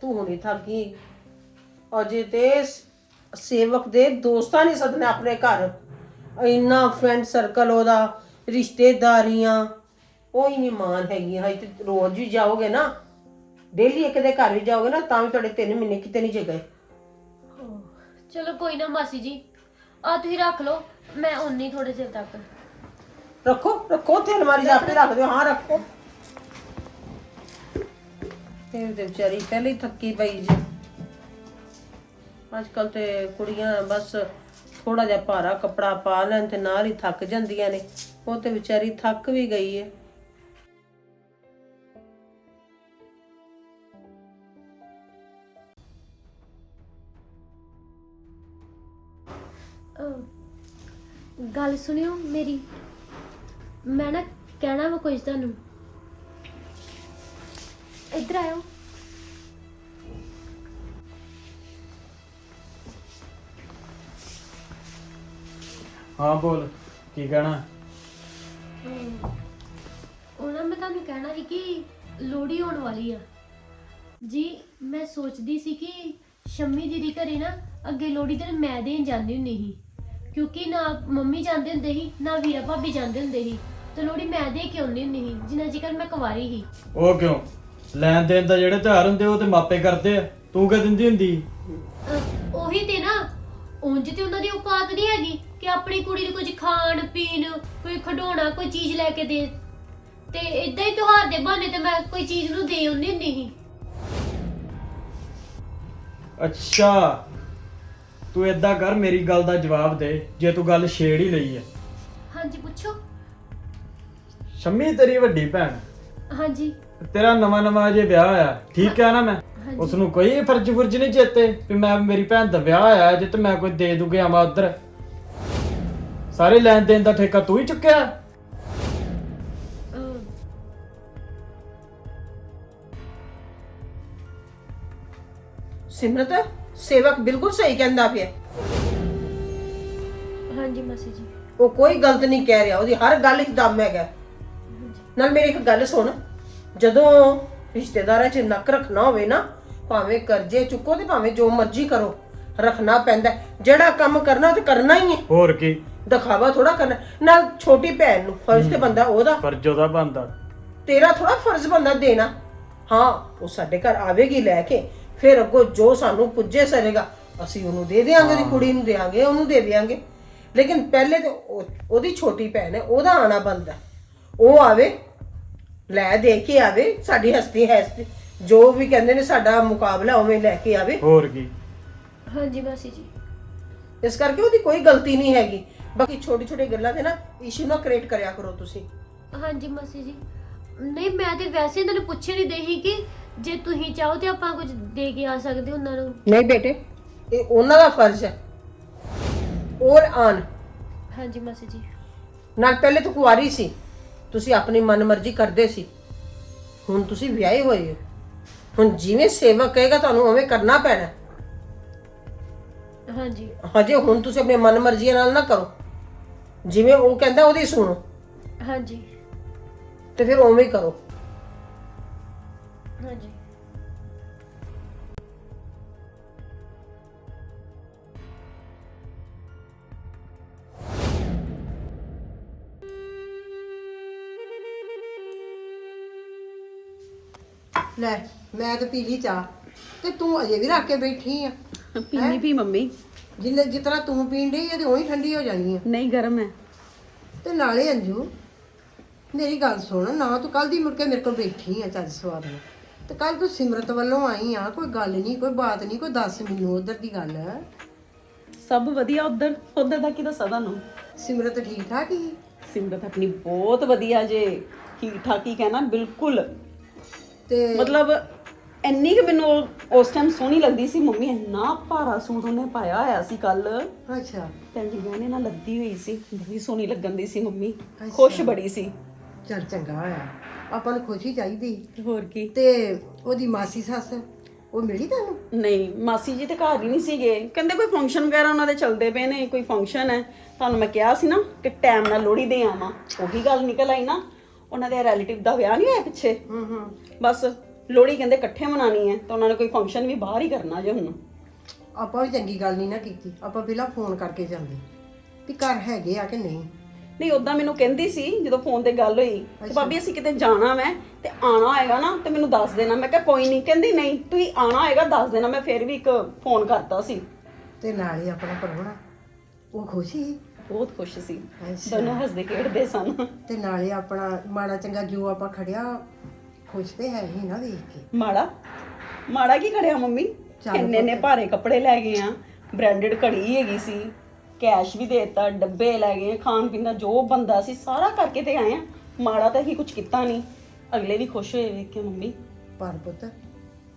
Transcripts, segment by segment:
ਤੂੰ ਹੁਣੀ ਥੱਕ ਅਜੇ ਤੇ ਸ- ਸੇਵਕ ਦੇ ਦੋਸਤਾਂ ਨੇ ਸਦਨੇ ਆਪਣੇ ਘਰ। ਇੰਨਾ ਫਰੈਂਡ ਸਰਕਲ ਉਹਦਾ ਰਿਸ਼ਤੇਦਾਰੀਆਂ। ਉਹ ਹੀ ਨਹੀਂ ਮਾਨ ਹੈਗੀ ਹਾਈ ਤੇ ਰੋਜ਼ ਵੀ ਜਾਓਗੇ ਨਾ। ਡੇਲੀ ਇੱਕ ਦੇ ਘਰ ਵੀ ਜਾਓਗੇ ਨਾ ਤਾਂ ਵੀ ਤੁਹਾਡੇ 3 ਮਹੀਨੇ ਕਿਤੇ ਨਹੀਂ ਜੇ ਗਏ। ਚਲੋ ਕੋਈ ਨਾ ਮਾਸੀ ਜੀ। ਆ ਤੁਸੀਂ ਰੱਖ ਲਓ ਮੈਂ ਉਨੀ ਥੋੜੇ ਚਿਰ ਤੱਕ। ਰੱਖੋ ਰੱਖੋ ਤੇ ਅਲਮਾਰੀ 'ਚ ਆਪੇ ਰੱਖ ਦਿਓ। ਹਾਂ ਰੱਖੋ। ਤੇ ਤੇ ਵਿਚਾਰੀ ਪਹਿਲੇ ਹੀ ਥੱਕੀ ਪਈ ਜੀ ਅੱਜ ਕੱਲ ਤੇ ਕੁੜੀਆਂ ਬਸ ਥੋੜਾ ਜਿਹਾ ਭਾਰਾ ਕੱਪੜਾ ਪਾ ਲੈਣ ਤੇ ਨਾਲ ਹੀ ਥੱਕ ਜਾਂਦੀਆਂ ਨੇ। ਉਹ ਤੇ ਵਿਚਾਰੀ ਥੱਕ ਵੀ ਗਈ ਹੈ ਗੱਲ ਸੁਣਿਓ ਮੇਰੀ। ਮੈਂ ਨਾ ਕਹਿਣਾ ਵਾ ਕੁਝ ਤੁਹਾਨੂੰ। ਇੱਧਰ ਆਇਓ। ਹਾਂ ਬੋਲ। ਕੀ ਕਹਿਣਾ? ਉਹਨਾਂ ਮੈਂ ਤੁਹਾਨੂੰ ਕਹਿਣਾ ਸੀ ਕਿ ਲੋਹੜੀ ਆਉਣ ਵਾਲੀ ਆ। ਜੀ ਮੈਂ ਸੋਚਦੀ ਸੀ ਕਿ ਸ਼ੰਮੀ ਦੀਦੀ ਘਰੇ ਨਾ ਅੱਗੇ ਲੋਹੜੀ ਤੇ ਮੈਂ ਦੇਣ ਜਾਂਦੀ ਹੁੰਦੀ ਸੀ। ਕਿਉਂਕਿ ਨਾ ਮੰਮੀ ਜਾਂਦੇ ਹੁੰਦੇ ਸੀ ਨਾ ਵੀਰਾ ਭਾਬੀ ਜਾਂਦੇ ਹੁੰਦੇ ਸੀ। ਤੇ ਲੋਹੜੀ ਮੈਂ ਦੇ ਕੇ ਆਉਂਦੀ ਹੁੰਦੀ ਸੀ ਜਿੰਨਾ ਚਿਰ ਮੈਂ ਕੁਵਾਰੀ ਸੀ। ਉਹ ਕਿਉਂ? ਲੈਣ ਦੇਣ ਦਾ ਜਿਹੜੇ ਤਿਉਹਾਰ ਹੁੰਦੇ ਉਹ ਤੇ ਮਾਪੇ ਕਰਦੇ ਆ। ਤੂੰ ਕਿਹ ਦਿੰਦੀ ਹੁੰਦੀ? ਅਹ ਉਹੀ ਤੇ ਨਾ ਉਂਝ ਤੇ ਉਹਨਾਂ ਦੀ ਔਕਾਤ ਨਹੀਂ ਹੈਗੀ ਕਿ ਆਪਣੀ ਕੁੜੀ ਨੂੰ ਕੁਝ ਖਾਣ ਪੀਣ ਕੋਈ ਖਡਾਉਣਾ ਕੋਈ ਚੀਜ਼ ਲੈ ਕੇ ਦੇ। ਤੇ ਇਦਾਂ ਹੀ ਤਿਉਹਾਰ ਦੇ ਬਹਾਨੇ ਤੇ ਮੈਂ ਕੋਈ ਚੀਜ਼ ਨੂੰ ਦੇ ਆਉਂਦੀ ਹੁੰਦੀ ਸੀ। ਅੱਛਾ। ਤੂੰ ਏਦਾਂ ਕਰ ਮੇਰੀ ਗੱਲ ਦਾ ਜਵਾਬ ਦੇ ਜੇ ਤੂੰ ਗੱਲ ਛੇੜ ਹੀ ਲਈ ਹੈ। ਹਾਂਜੀ ਪੁੱਛੋ। ਸ਼ੰਮੀ ਤੇਰੀ ਵੱਡੀ ਭੈਣ। ਹਾਂਜੀ। ਤੇਰਾ ਨਵਾਂ ਨਵਾਂ ਜੇ ਵਿਆਹ ਹੋਇਆ ਠੀਕ ਹੈ ਨਾ ਮੈਂ। ਉਸ ਨੂੰ ਕੋਈ ਫਰਜ਼ ਫੁਰਜ ਨਹੀਂ ਚੇਤੇ ਵੀ ਮੈਂ ਮੇਰੀ ਭੈਣ ਦਾ ਵਿਆਹ ਹੋਇਆ ਜੇ ਤੇ ਮੈਂ ਕੋਈ ਦੇ ਦੂ ਗਿਆ ਮੈਂ ਉਧਰ। ਸਾਰੇ ਲੈਣ ਦੇਣ ਦਾ ਠੇਕਾ ਤੂੰ ਹੀ ਚੁੱਕਿਆ? ਸਿਮਰਤ ਸੇਵਕ ਬਿਲਕੁਲ ਸਹੀ ਕਹਿੰਦਾ ਪਿਆ। ਹਾਂਜੀ ਮਾਸੀ ਜੀ। ਉਹ ਕੋਈ ਗਲਤ ਨਹੀਂ ਕਹਿ ਰਿਹਾ ਉਹਦੀ ਹਰ ਗੱਲ 'ਚ ਦਮ ਹੈਗਾ। ਨਾਲ ਮੇਰੀ ਇੱਕ ਗੱਲ ਸੁਣ। ਜਦੋਂ ਰਿਸ਼ਤੇਦਾਰਾਂ 'ਚ ਨੱਕ ਰੱਖਣਾ ਹੋਵੇ ਨਾ ਭਾਵੇਂ ਕਰਜ਼ੇ ਚੁੱਕੋ ਤੇ ਭਾਵੇਂ ਜੋ ਮਰਜ਼ੀ ਕਰੋ ਰੱਖਣਾ ਪੈਂਦਾ ਹੈ। ਜਿਹੜਾ ਕੰਮ ਕਰਨਾ ਤੇ ਕਰਨਾ ਹੀ ਹੈ। ਹੋਰ ਕੀ? ਦਿਖਾਵਾ ਥੋੜਾ ਕਰਨਾ ਨਾਲ ਛੋਟੀ ਭੈਣ ਨੂੰ ਫਰਜ਼ ਤੇ ਬੰਦਾ ਉਹਦਾ। ਫਰਜ਼ ਉਹਦਾ ਬੰਦਾ ਤੇਰਾ ਥੋੜਾ ਫਰਜ਼ ਬੰਦਾ ਦੇਣਾ। ਹਾਂ ਉਹ ਸਾਡੇ ਘਰ ਆਵੇਗੀ ਲੈ ਕੇ। ਫਿਰ ਅੱਗੋਂ ਜੋ ਸਾਨੂੰ ਪੁੱਜੇ ਸਰੇਗਾ ਅਸੀਂ ਉਹਨੂੰ ਦੇ ਦੇਾਂਗੇ ਦੀ ਕੁੜੀ ਨੂੰ ਦੇਾਂਗੇ ਉਹਨੂੰ ਦੇ ਦੇਾਂਗੇ ਲੇਕਿਨ ਪਹਿਲੇ ਤੇ ਉਹ- ਉਹਦੀ ਛੋਟੀ ਭੈਣ ਹੈ ਉਹਦਾ ਆਣਾ ਬੰਦਾ ਉਹ ਆਵੇ ਲੈ ਦੇ ਕੇ ਆਵੇ ਸਾਡੀ ਹਸਤੀ ਹੈ ਹਸਤੀ। ਜੋ ਵੀ ਕਹਿੰਦੇ ਨੇ ਸਾਡਾ ਮੁਕਾਬਲਾ ਉਵੇਂ ਲੈ ਕੇ ਆਵੇ। ਹੋਰ ਕੀ? ਹਾਂਜੀ ਮਾਸੀ ਜੀ। ਇਸ ਕਰਕੇ ਉਹਦੀ ਕੋਈ ਗਲਤੀ ਨਹੀਂ ਹੈਗੀ। ਬਾਕੀ ਛੋਟੀ ਛੋਟੀ ਗੱਲਾਂ ਤੇ ਨਾ ਇਸ਼ੂ ਨਾ ਕ੍ਰੀਏਟ ਕਰਿਆ ਕਰੋ ਤੁਸੀਂ। ਹਾਂਜੀ ਮਾਸੀ ਜੀ। ਨਹੀਂ ਮੈਂ ਤੇ ਵੈਸੇ ਇਹਨਾਂ ਨੂੰ ਪੁੱਛੇ ਨਹੀਂ ਦੇਹੀ ਕਿ ਜੇ ਤੁਸੀਂ ਚਾਹੋ ਤੇ ਆਪਾਂ ਕੁਝ ਦੇ ਕੇ ਆ ਸਕਦੇ ਉਹਨਾਂ ਨੂੰ। ਨਹੀਂ ਬੇਟੇ ਇਹ ਉਹਨਾਂ ਦਾ ਫਰਜ਼ ਹੈ। ਔਰ ਆਨ ਹਾਂਜੀ ਮਾਸੀ ਜੀ। ਨਾਲ ਪਹਿਲੇ ਤੂੰ ਕੁਆਰੀ ਸੀ। ਤੁਸੀਂ ਆਪਣੀ ਮਨਮਰਜ਼ੀ ਕਰਦੇ ਸੀ। ਹੁਣ ਤੁਸੀਂ ਵਿਆਹੇ ਹੋਏ ਹੋ। ਹੁਣ ਜਿਵੇਂ ਸੇਵਕ ਕਹੇਗਾ ਤੁਹਾਨੂੰ ਉਵੇਂ ਕਰਨਾ ਪੈਣਾ। ਹਾਂਜੀ। ਹਜੇ ਹੁਣ ਤੁਸੀਂ ਆਪਣੀ ਮਨਮਰਜ਼ੀ ਨਾਲ ਨਾ ਕਰੋ। ਜਿਵੇਂ ਉਹ ਕਹਿੰਦਾ ਉਹਦੀ ਸੁਣੋ। ਹਾਂਜੀ। ਤੇ ਫਿਰ ਉਵੇਂ ਹੀ ਕਰੋ। ਲੈ ਮੈਂ ਤਾਂ ਪੀ ਲਈ ਚਾਹ। ਤੇ ਤੂੰ ਅਜੇ ਵੀ ਰੱਖ ਕੇ ਬੈਠੀ ਆ। ਪੀਣੀ ਪੀ ਮੰਮੀ। ਜਿੰਨੇ ਜਿਤਨਾ ਤੂੰ ਪੀਣ ਡਈ ਆ ਤੇ ਉਹੀ ਠੰਡੀ ਹੋ ਜਾਣੀ ਆ। ਨਹੀਂ ਗਰਮ ਹੈ। ਤੇ ਨਾਲੇ ਅੰਜੂ ਮੇਰੀ ਗੱਲ ਸੁਣ ਨਾ ਤੂੰ ਕੱਲ ਦੀ ਮੁੜ ਕੇ ਮੇਰੇ ਕੋਲ ਬੈਠੀ ਆ ਚੱਜ ਸਵਾਦ ਨਾਲ। ਤੇ ਕੱਲ ਤੂੰ ਸਿਮਰਤ ਵੱਲੋਂ ਆਈ ਆ ਕੋਈ ਗੱਲ ਨਹੀਂ ਕੋਈ ਬਾਤ ਨਹੀਂ ਕੋਈ ਦੱਸ ਮੈਨੂੰ ਉਧਰ ਦੀ ਗੱਲ। ਸਭ ਵਧੀਆ ਉਧਰ ਉਧਰ ਦਾ ਕੀ ਦੱਸਾਂ ਤੁਹਾਨੂੰ? ਸਿਮਰਤ ਠੀਕ ਠਾਕ ਹੀ? ਸਿਮਰਤ ਆਪਣੀ ਬਹੁਤ ਵਧੀਆ ਜੇ ਠੀਕ ਠਾਕ ਹੀ ਕਹਿਣਾ ਬਿਲਕੁਲ। ਤੇ ਮਤਲਬ ਇੰਨੀ ਕਿ ਮੈਨੂੰ ਉਸ ਟਾਈਮ ਸੋਹਣੀ ਲੱਗਦੀ ਸੀ ਮੰਮੀ ਇੰਨਾ ਭਾਰਾ ਸੂਟ ਉਹਨੇ ਪਾਇਆ ਹੋਇਆ ਸੀ ਕੱਲ ਅੱਛਾ। ਤੇ ਜੀ ਗਹਿਣੇ ਨਾਲ ਲੱਦੀ ਹੋਈ ਸੀ ਬੜੀ ਸੋਹਣੀ ਲੱਗਣ ਦੀ ਸੀ ਮੰਮੀ। ਖੁਸ਼ ਬੜੀ ਸੀ। ਚੱਲ ਚੰਗਾ ਹੋਇਆ। ਆਪਾਂ ਨੂੰ ਖੁਸ਼ੀ ਚਾਹੀਦੀ। ਹੋਰ ਕੀ। ਤੇ ਉਹਦੀ ਮਾਸੀ ਸੱਸ ਉਹ ਮਿਲੀ ਤੁਹਾਨੂੰ? ਨਹੀਂ ਮਾਸੀ ਜੀ ਤੇ ਘਰ ਹੀ ਨਹੀਂ ਸੀਗੇ। ਕਹਿੰਦੇ ਕੋਈ ਫੰਕਸ਼ਨ ਵਗੈਰਾ ਉਹਨਾਂ ਦੇ ਚੱਲਦੇ ਪਏ ਨੇ ਕੋਈ ਫੰਕਸ਼ਨ ਹੈ। ਤੁਹਾਨੂੰ ਮੈਂ ਕਿਹਾ ਸੀ ਨਾ ਕਿ ਟਾਈਮ ਨਾਲ ਲੋਹੜੀ ਦੇ ਆਵਾਂ। ਉਹੀ ਗੱਲ ਨਿਕਲ ਆਈ ਨਾ। ਉਹਨਾਂ ਦੇ ਰਿਲੇਟਿਵ ਦਾ ਵਿਆਹ ਨਹੀਂ ਹੋਇਆ ਪਿੱਛੇ? ਹੂੰ ਹੂੰ। ਬਸ ਲੋਹੜੀ ਕਹਿੰਦੇ ਇਕੱਠੇ ਮਨਾਣੀ ਹੈ ਤਾਂ ਉਹਨਾਂ ਨੇ ਕੋਈ ਫੰਕਸ਼ਨ ਵੀ ਬਾਹਰ ਹੀ ਕਰਨਾ ਜੇ ਹੁਣ। ਆਪਾਂ ਵੀ ਚੰਗੀ ਗੱਲ ਨਹੀਂ ਨਾ ਕੀਤੀ। ਆਪਾਂ ਪਹਿਲਾਂ ਫੋਨ ਕਰਕੇ ਜਾਂਦੇ। ਵੀ ਘਰ ਹੈਗੇ ਆ ਕਿ ਨਹੀਂ? ਨਹੀਂ ਉਦਾਂ ਮੈਨੂੰ ਕਹਿੰਦੀ ਸੀ ਜਦੋਂ ਫੋਨ ਤੇ ਗੱਲ ਹੋਈ ਤੇ ਭਾਬੀ ਅਸੀਂ ਕਿਤੇ ਜਾਣਾ ਮੈਂ ਤੇ ਆਣਾ ਹੋਏਗਾ ਨਾ ਤੇ ਮੈਨੂੰ ਦੱਸ ਦੇਣਾ। ਮੈਂ ਕਿਹਾ ਕੋਈ ਨਹੀਂ। ਕਹਿੰਦੀ ਨਹੀਂ ਤੁਸੀਂ ਆਣਾ ਹੋਏਗਾ ਦੱਸ ਦੇਣਾ। ਮੈਂ ਫਿਰ ਵੀ ਇੱਕ ਫੋਨ ਕਰਤਾ ਸੀ। ਤੇ ਨਾਲ ਹੀ ਆਪਣਾ ਪਰਵਣਾ। ਉਹ ਖੁਸ਼ੀ ਬਹੁਤ ਖੁਸ਼ ਸੀ। ਅੱਛਾ। ਦੋਨੋਂ ਹੱਸਦੇ ਖੇਡਦੇ ਸਨ। ਤੇ ਨਾਲੇ ਆਪਣਾ ਮਾੜਾ ਚੰਗਾ ਜੋ ਆਪਾਂ ਖੜਿਆ ਖੁਸ਼ ਤੇ ਹੈ ਹੀ ਨਾ ਵੇਖ ਕੇ। ਮਾੜਾ? ਮਾੜਾ ਕੀ ਕਰਿਆ ਮੰਮੀ? ਚੱਲ ਇੰਨੇ ਨੇ ਭਾਰੇ ਕੱਪੜੇ ਲੈ ਗਏ ਆ। ਬ੍ਰਾਂਡਡ ਘੜੀ ਹੈਗੀ ਸੀ। ਕੈਸ਼ ਵੀ ਦੇਤਾ ਡੱਬੇ ਲੈ ਗਏ ਖਾਣ ਪੀਣ ਦਾ ਜੋ ਬੰਦਾ ਸੀ ਸਾਰਾ ਕਰਕੇ ਤੇ ਆਏ ਆ। ਮਾੜਾ ਤਾਂ ਹੀ ਕੁਝ ਕੀਤਾ ਨਹੀਂ। ਅਗਲੇ ਵੀ ਖੁਸ਼ ਹੋਏ ਵੇਖ ਕੇ ਮੰਮੀ। ਪਰ ਪੁੱਤ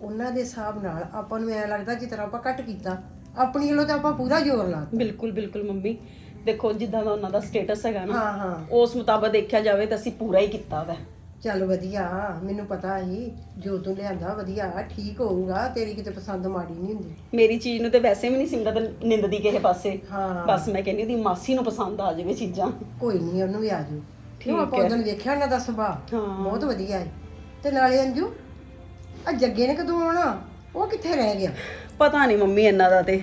ਉਹਨਾਂ ਦੇ ਹਿਸਾਬ ਨਾਲ ਆਪਾਂ ਨੂੰ ਐ ਲੱਗਦਾ ਜਿਸ ਤਰ੍ਹਾਂ ਆਪਾਂ ਘੱਟ ਕੀਤਾ। ਆਪਣੀ ਵੱਲੋਂ ਤਾਂ ਆਪਾਂ ਪੂਰਾ ਜ਼ੋਰ ਲਾ ਬਿਲਕੁਲ ਬਿਲਕੁਲ ਮੰਮੀ। ਦੇਖੋ ਜਿੱਦਾਂ ਦਾ ਉਹਨਾਂ ਦਾ ਸਟੇਟਸ ਹੈਗਾ ਨਾ ਹਾਂ ਹਾਂ। ਉਸ ਮੁਤਾਬਕ ਦੇਖਿਆ ਜਾਵੇ ਤਾਂ ਅਸੀਂ ਪੂਰਾ ਹੀ ਕੀਤਾ ਵਾ। ਚੱਲ ਵਧੀਆ ਮੈਨੂੰ ਪਤਾ ਸੀ ਜੋ ਤੂੰ ਲਿਆਂਦਾ ਵਧੀਆ ਠੀਕ ਹੋਊਗਾ ਤੇਰੀ ਕਿਤੇ ਪਸੰਦ ਮਾੜੀ ਨਹੀਂ ਹੁੰਦੀ। ਮੇਰੀ ਚੀਜ਼ ਨੂੰ ਤੇ ਵੈਸੇ ਵੀ ਨਹੀਂ ਸਿੰਗਤ ਨਿੰਦਦੀ ਕਿਸੇ ਪਾਸੇ। ਹਾਂ। ਬਸ ਮੈਂ ਕਹਿੰਦੀ ਉਹਦੀ ਮਾਸੀ ਨੂੰ ਪਸੰਦ ਆ ਜਾਵੇ ਚੀਜ਼ਾਂ। ਕੋਈ ਨਹੀਂ ਉਹਨੂੰ ਵੀ ਆ ਜਾਊ। ਠੀਕ ਠੀਕ ਆਪਾਂ ਹੈ। ਵੇਖਿਆ ਉਹਨਾਂ ਦਾ ਸੁਭਾਅ? ਹਾਂ। ਬਹੁਤ ਵਧੀਆ ਹੈ ਤੇ ਨਾਲੇ ਅੰਜੂ ਆ ਜੱਗੇ ਨੇ ਕਦੋਂ ਆਉਣਾ? ਉਹ ਕਿੱਥੇ ਰਹਿ ਗਿਆ? ਪਤਾ ਨਹੀਂ ਮੰਮੀ ਇਹਨਾਂ ਦਾ ਤੇ।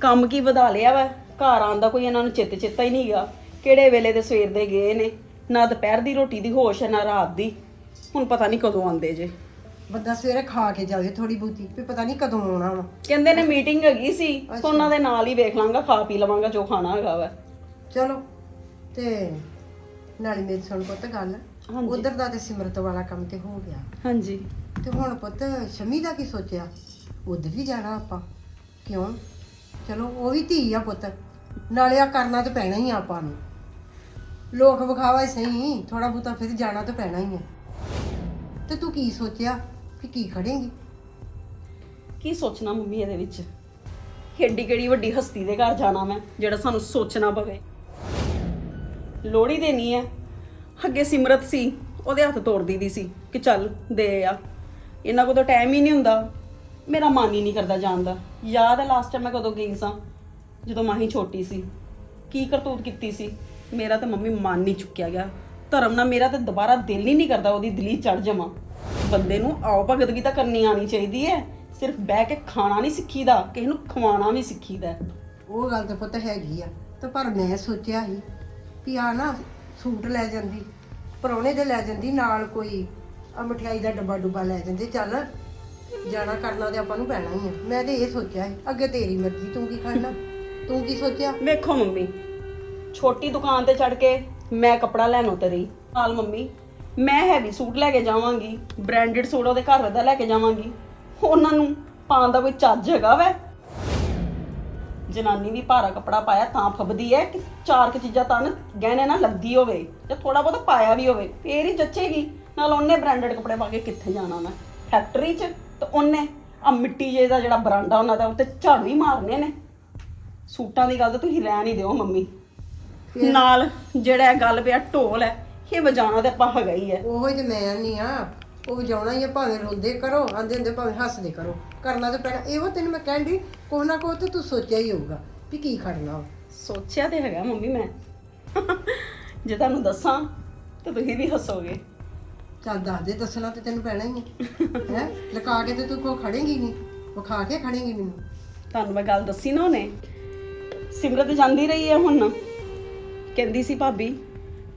ਕੰਮ ਕੀ ਵਧਾ ਲਿਆ ਵਾ? ਘਰ ਆਉਣ ਦਾ ਕੋਈ ਇਹਨਾਂ ਨੂੰ ਚਿੱਤ ਚਿੱਤਾ ਹੀ ਨਹੀਂਗਾ। ਕਿਹੜੇ ਵੇਲੇ ਦੇ ਸਵੇਰ ਦੇ ਗਏ ਨੇ ਨਾ ਦੁਪਹਿਰ ਦੀ ਰੋਟੀ ਦੀ ਹੋਸ਼ ਹੈ ਨਾ ਰਾਤ ਦੀ। ਹੁਣ ਪਤਾ ਨਹੀਂ ਕਦੋਂ ਆਉਂਦੇ ਜੇ। ਬੰਦਾ ਸਵੇਰੇ ਖਾ ਕੇ ਜਾਵੇ ਥੋੜੀ ਬਹੁਤੀ ਵੀ ਪਤਾ ਨਹੀਂ ਕਦੋਂ ਆਉਣਾ ਵਾ। ਕਹਿੰਦੇ ਨੇ ਮੀਟਿੰਗ ਹੈਗੀ ਸੀ ਤਾਂ ਉਹਨਾਂ ਦੇ ਨਾਲ ਹੀ ਵੇਖ ਲਾਂਗਾ ਖਾ ਪੀ ਲਵਾਂਗਾ ਜੋ ਖਾਣਾ ਹੈਗਾ ਵਾ। ਚਲੋ ਤੇ ਨਾਲੇ ਮੇਰੀ ਸੁਣ ਪੁੱਤ ਗੱਲ। ਹਾਂਜੀ। ਉਧਰ ਦਾ ਤੇ ਸਿਮਰਤ ਵਾਲਾ ਕੰਮ ਤੇ ਹੋ ਗਿਆ। ਹਾਂਜੀ। ਤੇ ਹੁਣ ਪੁੱਤ ਸ਼ਮੀ ਦਾ ਕੀ ਸੋਚਿਆ? ਉਧਰ ਵੀ ਜਾਣਾ ਆਪਾਂ। ਕਿਉਂ? ਚਲੋ ਉਹ ਵੀ ਧੀ ਆ ਪੁੱਤ। ਨਾਲੇ ਆ ਕਰਨਾ ਤਾਂ ਪੈਣਾ ਹੀ ਆ ਆਪਾਂ ਨੂੰ। ਲੋਕ ਵਿਖਾਵਾ ਹੀ ਸਹੀ ਥੋੜਾ ਬਹੁਤਾ ਫਿਰ ਜਾਣਾ ਤਾਂ ਪੈਣਾ ਹੀ ਹੈ ਤੇ ਤੂੰ ਕੀ ਸੋਚਿਆ ਕਿ ਕੀ ਖੜੇਂਗੀ? ਕੀ ਸੋਚਣਾ ਮੰਮੀ ਇਹਦੇ ਵਿੱਚ? ਏਡੀ ਕਿਹੜੀ ਵੱਡੀ ਹਸਤੀ ਦੇ ਘਰ ਜਾਣਾ ਮੈਂ, ਜਿਹੜਾ ਸਾਨੂੰ ਸੋਚਣਾ ਪਵੇ। ਲੋੜੀ ਦੇਣੀ ਹੈ ਅੱਗੇ ਸਿਮਰਤ ਸੀ, ਉਹਦੇ ਹੱਥ ਤੋੜਦੀ ਦੀ ਸੀ ਕਿ ਚੱਲ ਦੇ ਆ। ਇਹਨਾਂ ਕੋਲ ਤਾਂ ਟਾਈਮ ਹੀ ਨਹੀਂ ਹੁੰਦਾ। ਮੇਰਾ ਮਨ ਹੀ ਨਹੀਂ ਕਰਦਾ ਜਾਣ ਦਾ। ਯਾਦ ਹੈ ਲਾਸਟ ਟਾਈਮ ਮੈਂ ਕਦੋਂ ਗਈ ਸਾਂ? ਜਦੋਂ ਮਾਹੀ ਛੋਟੀ ਸੀ, ਕੀ ਕਰਤੂਤ ਕੀਤੀ ਸੀ? ਮੇਰਾ ਤਾਂ ਮੰਮੀ ਮਨ ਨਹੀਂ ਚੁੱਕਿਆ ਗਿਆ। ਧਰਮ ਨਾਲ ਮੇਰਾ ਤਾਂ ਦੁਬਾਰਾ ਦਿਲ ਹੀ ਨਹੀਂ ਕਰਦਾ ਉਹਦੀ ਦਿਲੀ ਚੜ ਜਾਵਾਂ। ਬੰਦੇ ਨੂੰ ਆਓ ਭਗਤ ਵੀ ਤਾਂ ਕਰਨੀ ਆਣੀ ਚਾਹੀਦੀ ਹੈ। ਸਿਰਫ ਬਹਿ ਕੇ ਖਾਣਾ ਨਹੀਂ ਸਿੱਖੀਦਾ, ਕਿਸੇ ਨੂੰ ਖਵਾਉਣਾ ਵੀ ਸਿੱਖੀਦਾ ਹੈ। ਉਹ ਗੱਲ ਤਾਂ ਪੁੱਤ ਹੈਗੀ ਆ, ਤੇ ਪਰ ਮੈਂ ਸੋਚਿਆ ਸੀ ਵੀ ਆ ਨਾ ਸੂਟ ਲੈ ਜਾਂਦੀ, ਪਰੌਣੇ ਦੇ ਲੈ ਜਾਂਦੀ, ਨਾਲ ਕੋਈ ਆ ਮਠਿਆਈ ਦਾ ਡੱਬਾ ਡੁੱਬਾ ਲੈ ਜਾਂਦੇ, ਚੱਲ ਜਾਣਾ ਕਰਨਾ ਤੇ ਆਪਾਂ ਨੂੰ ਪੈਣਾ ਹੀ ਆ। ਮੈਂ ਤੇ ਇਹ ਸੋਚਿਆ ਸੀ, ਅੱਗੇ ਤੇਰੀ ਮਰਜ਼ੀ, ਤੂੰ ਕੀ ਖਾਣਾ? ਤੂੰ ਕੀ ਸੋਚਿਆ? ਵੇਖੋ ਮੰਮੀ, ਛੋਟੀ ਦੁਕਾਨ ਤੇ ਚੜ ਕੇ ਮੈਂ ਕੱਪੜਾ ਲੈਣ ਉਤਰੀ। ਨਾਲ ਮੰਮੀ, ਮੈਂ ਹੈਵੀ ਸੂਟ ਲੈ ਕੇ ਜਾਵਾਂਗੀ ਬ੍ਰਾਂਡਡ ਸੂਟ ਉਹਦੇ ਘਰ ਦਾ ਲੈ ਕੇ ਜਾਵਾਂਗੀ। ਉਹਨਾਂ ਨੂੰ ਪਾਉਣ ਦਾ ਕੋਈ ਚੱਜ ਹੈਗਾ ਵੈ। ਜਨਾਨੀ ਵੀ ਭਾਰਾ ਕੱਪੜਾ ਪਾਇਆ ਤਾਂ ਫੱਬਦੀ ਹੈ ਕਿ ਚਾਰ ਕੁ ਚੀਜ਼ਾਂ ਤਾਂ ਗਹਿਣੇ ਨਾਲ ਲੱਦੀ ਹੋਵੇ ਜਾਂ ਥੋੜਾ ਬਹੁਤਾ ਪਾਇਆ ਵੀ ਹੋਵੇ, ਫੇਰ ਹੀ ਜੱਚੇਗੀ। ਨਾਲ ਉਹਨੇ ਬ੍ਰਾਂਡਡ ਕੱਪੜੇ ਪਾ ਕੇ ਕਿੱਥੇ ਜਾਣਾ ਮੈਂ ਫੈਕਟਰੀ 'ਚ ਤੇ ਉਹਨੇ ਆ ਮਿੱਟੀ ਜੇ ਦਾ ਜਿਹੜਾ ਬਰਾਂਡਾ ਉਹਨਾਂ ਦਾ ਉੱਤੇ ਝਾੜੂ ਹੀ ਮਾਰਨੇ ਨੇ। ਸੂਟਾਂ ਦੀ ਗੱਲ ਤਾਂ ਤੁਸੀਂ ਰਹਿਣ ਹੀ ਦਿਓ ਮੰਮੀ। ਨਾਲ ਜਿਹੜਾ ਇਹ ਗੱਲ ਪਿਆ ਢੋਲ ਹੈ ਇਹ ਵਜਾਉਣਾ ਤੇ ਆਪਾਂ ਹੈਗਾ ਹੀ ਹੈ। ਉਹੋ ਤੇ ਮੈਂ ਨਹੀਂ ਆ। ਉਹ ਵਜਾਉਣਾ ਹੀ ਆ ਭਾਵੇਂ ਰੋਂਦੇ ਕਰੋ ਆਂਦੇ ਹੁੰਦੇ ਭਾਵੇਂ ਹੱਸਦੇ ਕਰੋ। ਕਰਨਾ ਤਾਂ ਪੈਣਾ। ਇਹੋ ਤੈਨੂੰ ਮੈਂ ਕਹਿੰਦੀ ਕੋਹ ਨਾ ਕੋਹ ਤੇ ਤੂੰ ਸੋਚਿਆ ਹੀ ਹੋਊਗਾ ਵੀ ਕੀ ਖੜਨਾ। ਸੋਚਿਆ ਤੇ ਹੈਗਾ ਮੰਮੀ ਮੈਂ। ਜੇ ਤੁਹਾਨੂੰ ਦੱਸਾਂ ਤਾਂ ਤੁਸੀਂ ਵੀ ਹੱਸੋਗੇ। ਚੱਲ ਦੱਸ ਦੇ ਦੱਸਣਾ ਤੇ ਤੈਨੂੰ ਪੈਣਾ ਹੀ ਹੈ ਹੈ? ਲਗਾ ਕੇ ਤੇ ਤੂੰ ਕੋ ਖੜੇਂਗੀ ਨਹੀਂ। ਉਹ ਖਾ ਕੇ ਖੜੇਂਗੀ ਮੈਨੂੰ। ਤੁਹਾਨੂੰ ਮੈਂ ਗੱਲ ਦੱਸੀ ਨਾ ਉਹਨੇ ਸਿਮਰਤ ਜਾਂਦੀ ਰਹੀ ਹੈ ਹੁਣ? ਕਹਿੰਦੀ ਸੀ, ਭਾਬੀ,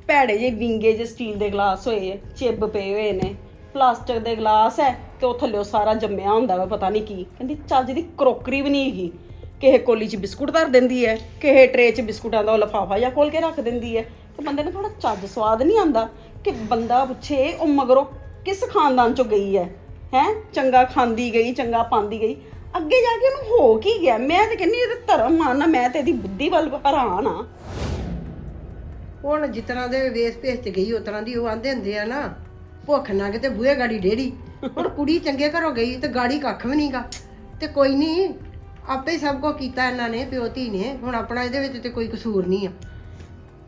ਭੈੜੇ ਜੇ ਵਿੰਗੇ ਜੇ ਸਟੀਲ ਦੇ ਗਲਾਸ ਹੋਏ ਚਿੱਬ ਪਏ ਹੋਏ ਨੇ। ਪਲਾਸਟਿਕ ਦੇ ਗਲਾਸ ਹੈ ਤੇ ਉਹ ਥੱਲੇ ਸਾਰਾ ਜੰਮਿਆ ਹੁੰਦਾ ਵਾ, ਪਤਾ ਨਹੀਂ ਕੀ। ਕਹਿੰਦੀ ਚੱਜ ਦੀ ਕਰੋਕਰੀ ਵੀ ਨਹੀਂ ਹੈਗੀ, ਕਿਸੇ ਕੋਲੀ 'ਚ ਬਿਸਕੁਟ ਧਰ ਦਿੰਦੀ ਹੈ, ਕਿਸੇ ਟਰੇ 'ਚ ਬਿਸਕੁਟਾਂ ਦਾ ਉਹ ਲਫਾਫਾ ਜਾਂ ਖੋਲ ਕੇ ਰੱਖ ਦਿੰਦੀ ਹੈ। ਤੇ ਬੰਦੇ ਨੂੰ ਥੋੜਾ ਚੱਜ ਸਵਾਦ ਨਹੀਂ ਆਉਂਦਾ ਕਿ ਬੰਦਾ ਪੁੱਛੇ, ਉਹ ਮਗਰੋਂ ਕਿਸ ਖਾਨਦਾਨ 'ਚੋਂ ਗਈ ਹੈ? ਹੈ? ਚੰਗਾ ਖਾਂਦੀ ਗਈ, ਚੰਗਾ ਪਾਉਂਦੀ ਗਈ? ਅੱਗੇ ਜਾ ਕੇ ਉਹਨੂੰ ਹੋ ਕੀ ਗਿਆ? ਮੈਂ ਤੇ ਕਹਿੰਨੀ ਇਹਦਾ ਧਰਮ ਮਾਨਣਾ ਮੈਂ ਤੇ ਇਹਦੀ ਬੁੱਧੀ ਵੱਲ ਹੈਰਾਨ ਆ। ਹੁਣ ਜਿਸ ਤਰ੍ਹਾਂ ਦੇ ਵੇਸ ਭੇਸ ਤੇ ਗਈ ਉਸ ਤਰ੍ਹਾਂ ਦੀ ਉਹ ਆਂਦੇ ਹੁੰਦੇ ਆ ਨਾ ਭੁੱਖ ਨਾ ਕਿਤੇ ਬੂਹੇ ਗਾੜੀ ਡੇੜੀ। ਹੁਣ ਕੁੜੀ ਚੰਗੇ ਘਰੋਂ ਗਈ ਤੇ ਗਾੜੀ ਕੱਖ ਵੀ ਨਹੀਂਗਾ ਤੇ ਕੋਈ ਨਹੀਂ ਆਪੇ ਹੀ ਸਭ ਕੁਝ ਕੀਤਾ ਇਹਨਾਂ ਨੇ ਪਿਓ ਧੀ ਨੇ। ਹੁਣ ਆਪਣਾ ਇਹਦੇ ਵਿੱਚ ਤੇ ਕੋਈ ਕਸੂਰ ਨਹੀਂ ਆ।